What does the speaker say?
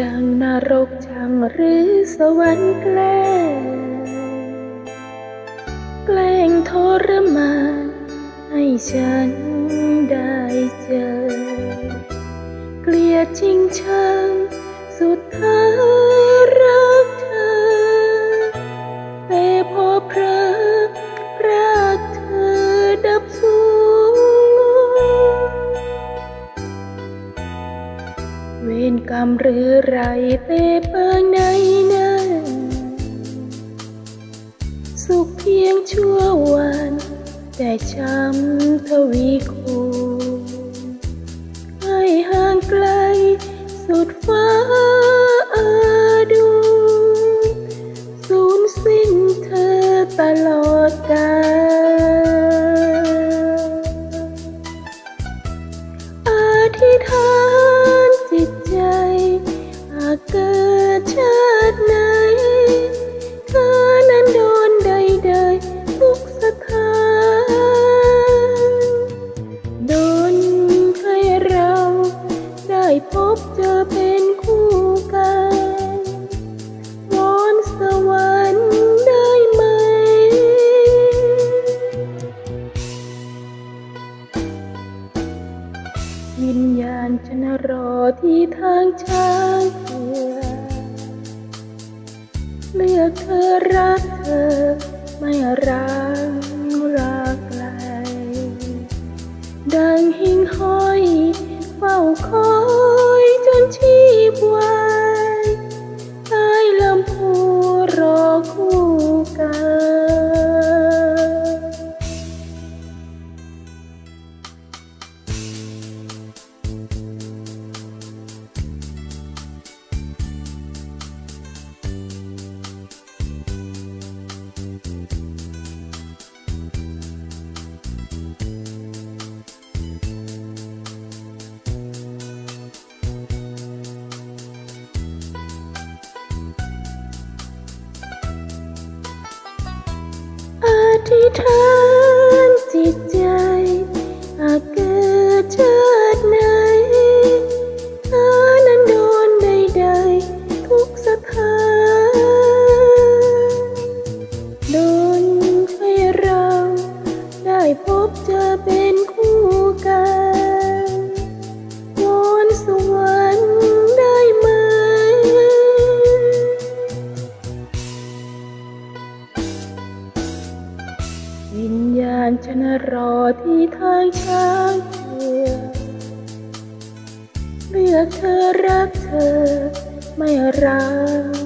ดังนรกจังหรือสวรรค์แกล้งแกล้งทรมานให้ฉันได้เจอ เกลียดจริงชังสุดท้าย วรกรรมหรือไรเตเปิงในนั้น สุขเพียงชั่ววัน แต่ช้ำทวีคูณให้ห่างไกลสุดฟ้า จอเป็นคู่กันวอนสวรรค์ได้ไหม วิญญาณฉันรอที่ทางช้างเผือกเลือกเธอรักเธอ ชีพ ธิษ วิญญาณฉันรอที่ทางช้างเผือกเลือกเธอรักเธอไม่รัก